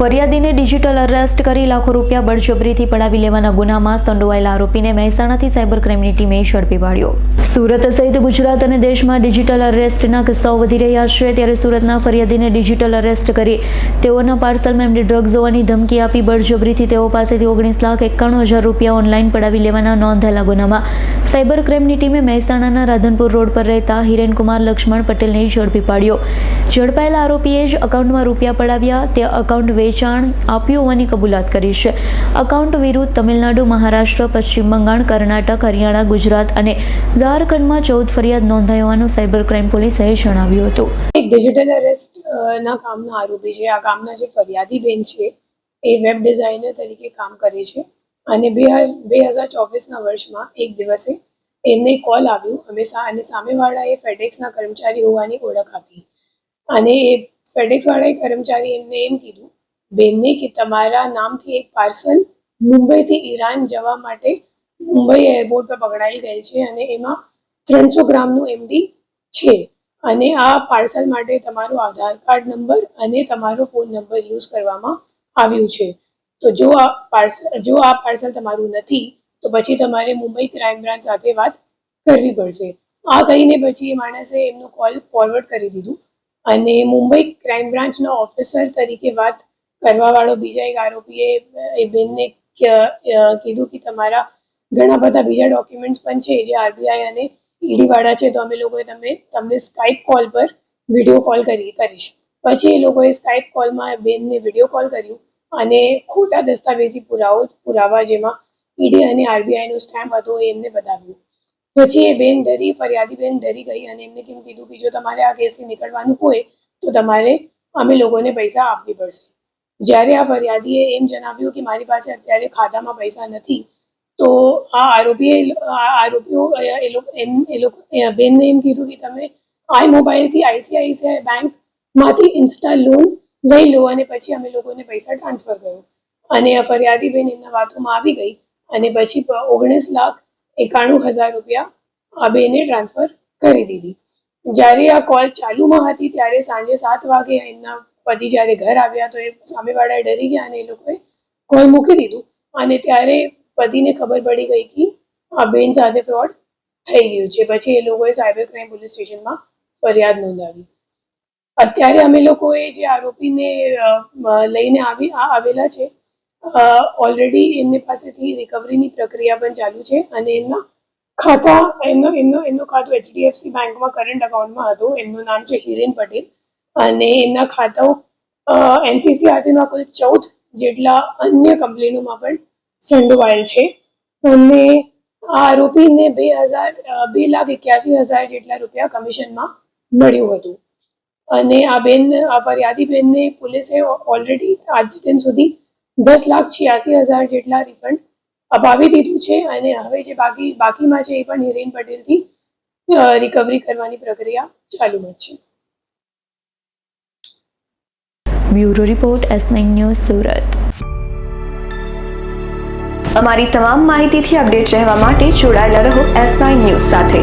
ફરિયાદીને digital arrest કરી લાખો રૂપિયા બળજબરીથી પડાવી લેવાના ગુનામાં સંડોવાયેલા આરોપીને મહેસાણાથી સાયબર ક્રાઇમની ટીમે ઝડપી પાડ્યો. સુરત સહિત ગુજરાત અને દેશમાં ડિજિટલ અરેસ્ટના કિસ્સાઓ વધી રહ્યા છે, ત્યારે સુરતના ફરિયાદીને ડિજિટલ અરેસ્ટ કરી તેઓના પાર્સલમાં એમને ડ્રગ્સ હોવાની ધમકી આપી. બળજબરીથી તેઓ પાસેથી ઓગણીસ લાખ એકાણું હજાર રૂપિયા ઓનલાઈન પડાવી લેવાના નોંધાયેલા ગુનામાં સાયબર ક્રાઇમની ટીમે મહેસાણાના રાધનપુર રોડ પર રહેતા હિરેનકુમાર લક્ષ્મણ પટેલને ઝડપી પાડ્યો. ઝડપાયેલા આરોપીએ જ અકાઉન્ટમાં રૂપિયા પડાવ્યા, તે અકાઉન્ટ વેચાણ આપ્યું હોવાની કબૂલાત કરી છે. અકાઉન્ટ વિરુદ્ધ તમિલનાડુ, મહારાષ્ટ્ર, પશ્ચિમ બંગાળ, કર્ણાટક, હરિયાણા, ગુજરાત અને ઝારખંડમાં ચૌદ ફરિયાદ નોંધાઈ હોવાનું સાયબર ક્રાઇમ પોલીસે જણાવ્યું હતું. ડિજિટલ અરેસ્ટ ના કામના આરોપી છે. આ કામના જે ફરિયાદી બેન છે, એ વેબ ડિઝાઇનર તરીકે કામ કરે છે. અને બે બે હજાર ચોવીસના વર્ષમાં એક દિવસે એમને કોલ આવ્યો. અમે અને સામેવાળાએ ફેડેક્સના કર્મચારી હોવાની ઓળખ આપી. અને એ ફેડેક્સવાળાએ કર્મચારી એમને એમ કીધું, બેનને કે તમારા નામથી એક પાર્સલ મુંબઈથી ઈરાન જવા માટે મુંબઈ એરપોર્ટ પર પકડાઈ જાય છે અને એમાં ત્રણસો ગ્રામનું એમડી છે. અને આ પાર્સલ માટે તમારો આધાર કાર્ડ નંબર અને તમારો ફોન નંબર યુઝ કરવામાં આવ્યું છે. તો જો આ પાર્સલ જો આ પાર્સલ તમારું નથી, તો પછી તમારે મુંબઈ ક્રાઇમ બ્રાન્ચ સાથે વાત કરવી પડશે. આ કહીને પછી એ માણસે એમનું કોલ ફોરવર્ડ કરી દીધું. અને મુંબઈ ક્રાઇમ બ્રાન્ચના ઓફિસર તરીકે વાત કરવાવાળો બીજા એક આરોપીએ, એ બેનને કીધું કે તમારા ઘણા બધા બીજા ડોક્યુમેન્ટ્સ પણ છે જે આરબીઆઈ અને ઈડીવાળા છે, તો અમે લોકોએ તમે, તમને સ્કાઇપ કોલ પર વીડિયો કોલ કરી, કરીશ. પછી એ લોકોએ સ્કાઇપ કોલમાં બેનને વીડિયો કોલ કર્યું. અને ખોટા દસ્તાવેજી પુરાવો પુરાવા જેમાં ઈડી અને આરબીઆઈનો સ્ટેમ્પ હતો એ એમને બતાવ્યું. પછી એ બેન ડરી, ફરિયાદી બેન ડરી ગઈ અને એમને કેમ કીધું કે જો તમારે આ કેસથી નીકળવાનું હોય તો તમારે અમે લોકોને પૈસા આપવી પડશે. જ્યારે આ ફરિયાદીએ એમ જણાવ્યું કે મારી પાસે અત્યારે ખાતામાં પૈસા નથી, તો આ આરોપીએ આરોપીઓ એ લોકો એમ એ લોકો બેનને એમ કીધું કે તમે આઈ મોબાઈલથી આઈસીઆઈસીઆઈ બેંકમાંથી ઇન્સ્ટા લોન લઈ લો અને પછી અમે લોકોને પૈસા ટ્રાન્સફર કર્યો અને આ ફરિયાદી એમના વાતોમાં આવી ગઈ અને પછી ઓગણીસ લાખ એકાણું હજાર રૂપિયા આ બેને ટ્રાન્સફર કરી દીધી. જ્યારે આ કોલ ચાલુમાં હતી ત્યારે સાંજે સાત વાગે એમના પતિ જ્યારે ઘર આવ્યા તો એ સામેવાળા ડરી ગયા અને એ લોકોએ કોલ મૂકી દીધું. અને ત્યારે પતિને ખબર પડી ગઈ કે આ બેન સાથે ફ્રોડ થઈ ગયું છે. પછી એ લોકોએ સાયબર ક્રાઇમ પોલીસ સ્ટેશનમાં ફરિયાદ નોંધાવી. અત્યારે અમે લોકોએ જે આરોપીને લઈને આવી આવેલા છે ઓલરેડી એમની પાસેથી રિકવરીની પ્રક્રિયા પણ ચાલુ છે અને એમના ખાતા, એમનો એમનો, એમનું ખાતું એચડીએફસી બેંકમાં કરંટ અકાઉન્ટમાં હતું. એમનું નામ છે હિરેન પટેલ અને એમના ખાતાઓ એનસીસી આરટીમાં કુલ ચૌદ જેટલા અન્ય કંપનીઓમાં પણ સંડોવાયેલ છે. અને આ આરોપીને બે હજાર બે લાખ એક્યાસી હજાર જેટલા રૂપિયા કમિશનમાં મળ્યું હતું. અને આ બેન આ ફરિયાદી બેનને પોલીસે ઓલરેડી આજ દિન સુધી દસ લાખ છ્યાસી હજાર જેટલા રિફંડ અપાવી દીધું છે અને હવે જે બાકી બાકીમાં છે એ પણ હિરેન પટેલથી રિકવરી કરવાની પ્રક્રિયા ચાલુમાં જ છે. Bureau report S nine news Surat. અમારી તમામ માહિતીથી અપડેટ રહેવા માટે જોડાયેલા રહો એસ નાઇન ન્યૂઝ સાથે.